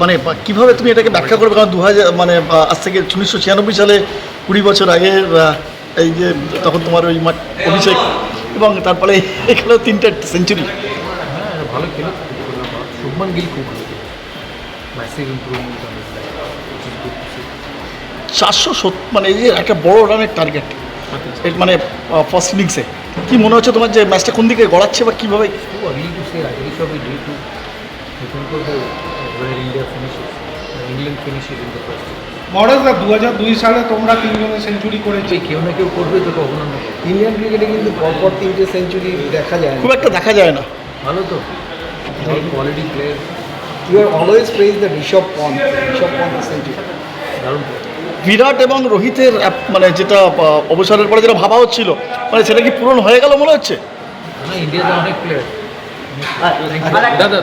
মানে কীভাবে তুমি এটাকে ব্যাখ্যা করবে? কারণ দু হাজার মানে আজ থেকে উনিশশো ছিয়ানব্বই সালে কুড়ি বছর আগে এই যে, তখন তোমার ওই মাঠ অভিষেক এবং তারপরে এখানেও তিনটে সেঞ্চুরি চারশো সত- মানে এই যে একটা বড় রানের টার্গেট মানে ফার্স্ট ইনিংসে কি মনে হচ্ছে তোমার যে ম্যাচটা কোন দিকে গড়াচ্ছে বা কীভাবে. England finishes in the first. মহারাজদা দু হাজার দুই সালে তোমরা তিনজনে সেঞ্চুরি করেছে। কেউ না কেউ করবে তোকে অভিনন্দন করব। ইন্ডিয়ান ক্রিকেটে কিন্তু পরপর তিনটে সেঞ্চুরি দেখা যায় খুব একটা দেখা যায় না। ভালো তো। Quality player you are always praise the Rishabh Pant Rishabh Pant century দারুণ। বিরাট এবং রোহিতের মানে যেটা অবসরের পরে যেটা ভাবা হচ্ছিল মানে সেটা কি পূরণ হয়ে গেল মনে হচ্ছে? না ইন্ডিয়াতে অনেক প্লেয়ার দাদা